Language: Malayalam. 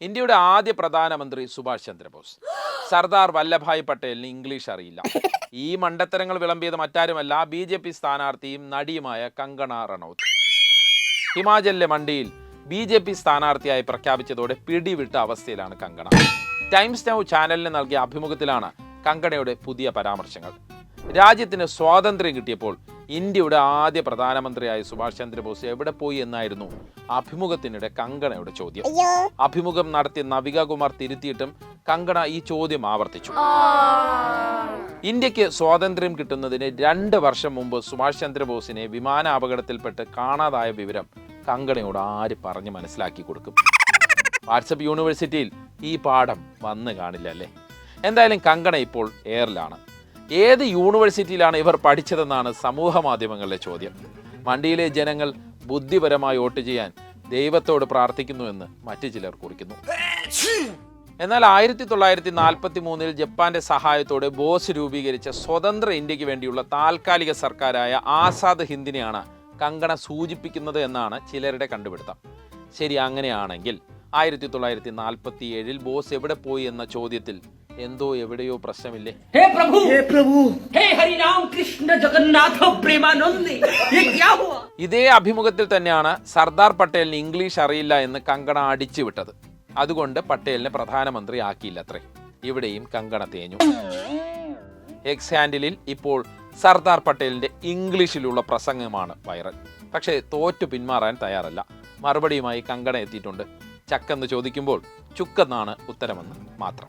ഇന്ത്യയുടെ ആദ്യ പ്രധാനമന്ത്രി സുഭാഷ് ചന്ദ്രബോസ്. സർദാർ വല്ലഭായ് പട്ടേലിന് ഇംഗ്ലീഷ് അറിയില്ല. ഈ മണ്ടത്തരങ്ങൾ വിളമ്പിയത് മറ്റാരുമല്ല ബി ജെ പി സ്ഥാനാർത്ഥിയും നടിയുമായ കങ്കണ റണൌത്ത്. ഹിമാചലിലെ മണ്ടിയിൽ ബി ജെ പി സ്ഥാനാർത്ഥിയായി പ്രഖ്യാപിച്ചതോടെ പിടിവിട്ട അവസ്ഥയിലാണ് കങ്കണ. ടൈംസ് നൗ ചാനലിന് നൽകിയ അഭിമുഖത്തിലാണ് കങ്കണയുടെ പുതിയ പരാമർശങ്ങൾ. രാജ്യത്തിന് സ്വാതന്ത്ര്യം കിട്ടിയപ്പോൾ ഇന്ത്യയുടെ ആദ്യ പ്രധാനമന്ത്രിയായ സുഭാഷ് ചന്ദ്രബോസ് എവിടെ പോയി എന്നായിരുന്നു അഭിമുഖത്തിനിടെ കങ്കണയുടെ ചോദ്യം. അഭിമുഖം നടത്തിയ നവിക കുമാർ തിരുത്തിയിട്ടും കങ്കണ ഈ ചോദ്യം ആവർത്തിച്ചു. ഇന്ത്യയ്ക്ക് സ്വാതന്ത്ര്യം കിട്ടുന്നതിന് രണ്ട് വർഷം മുമ്പ് സുഭാഷ് ചന്ദ്രബോസിനെ വിമാന അപകടത്തിൽപ്പെട്ട് കാണാതായ വിവരം കങ്കണയോട് ആര് പറഞ്ഞ് മനസ്സിലാക്കി കൊടുക്കും? വാട്സപ്പ് യൂണിവേഴ്സിറ്റിയിൽ ഈ പാഠം വന്ന് കാണില്ല അല്ലേ? എന്തായാലും കങ്കണ ഇപ്പോൾ എയറിലാണ്. ഏത് യൂണിവേഴ്സിറ്റിയിലാണ് ഇവർ പഠിച്ചതെന്നാണ് സമൂഹ മാധ്യമങ്ങളിലെ ചോദ്യം. മണ്ടിയിലെ ജനങ്ങൾ ബുദ്ധിപരമായി വോട്ട് ചെയ്യാൻ ദൈവത്തോട് പ്രാർത്ഥിക്കുന്നുവെന്ന് മറ്റു ചിലർ കുറിക്കുന്നു. എന്നാൽ ആയിരത്തി തൊള്ളായിരത്തി നാൽപ്പത്തി മൂന്നിൽ ജപ്പാന്റെ സഹായത്തോടെ ബോസ് രൂപീകരിച്ച സ്വതന്ത്ര ഇന്ത്യയ്ക്ക് വേണ്ടിയുള്ള താൽക്കാലിക സർക്കാരായ ആസാദ് ഹിന്ദിനെയാണ് കങ്കണ സൂചിപ്പിക്കുന്നത് എന്നാണ് ചിലരുടെ കണ്ടുപിടുത്തം. ശരി അങ്ങനെയാണെങ്കിൽ ആയിരത്തി തൊള്ളായിരത്തി നാൽപ്പത്തി ഏഴിൽ ബോസ് എവിടെ പോയി എന്ന ചോദ്യത്തിൽ എന്തോ എവിടെയോ പ്രശ്നമില്ലേ? ഹേ പ്രഭു! ഹേ പ്രഭു! ഹേ ഹരിനാം കൃഷ്ണ ജഗന്നാഥ പ്രേമാനന്ദി ഇതേ അഭിമുഖത്തിൽ തന്നെയാണ് സർദാർ പട്ടേലിന് ഇംഗ്ലീഷ് അറിയില്ല എന്ന് കങ്കണ അടിച്ചു വിട്ടത്. അതുകൊണ്ട് പട്ടേലിനെ പ്രധാനമന്ത്രി ആക്കിയില്ലത്രേ. ഇവിടെയും കങ്കണ തേഞ്ഞു. എക്സ് ഹാൻഡിലിൽ ഇപ്പോൾ സർദാർ പട്ടേലിന്റെ ഇംഗ്ലീഷിലുള്ള പ്രസംഗമാണ് വൈറൽ. പക്ഷേ തോറ്റു പിന്മാറാൻ തയ്യാറല്ല. മറുപടിയുമായി കങ്കണ എത്തിയിട്ടുണ്ട്. ചക്കെന്ന് ചോദിക്കുമ്പോൾ ചുക്കെന്നാണ് ഉത്തരമെന്ന് മാത്രം.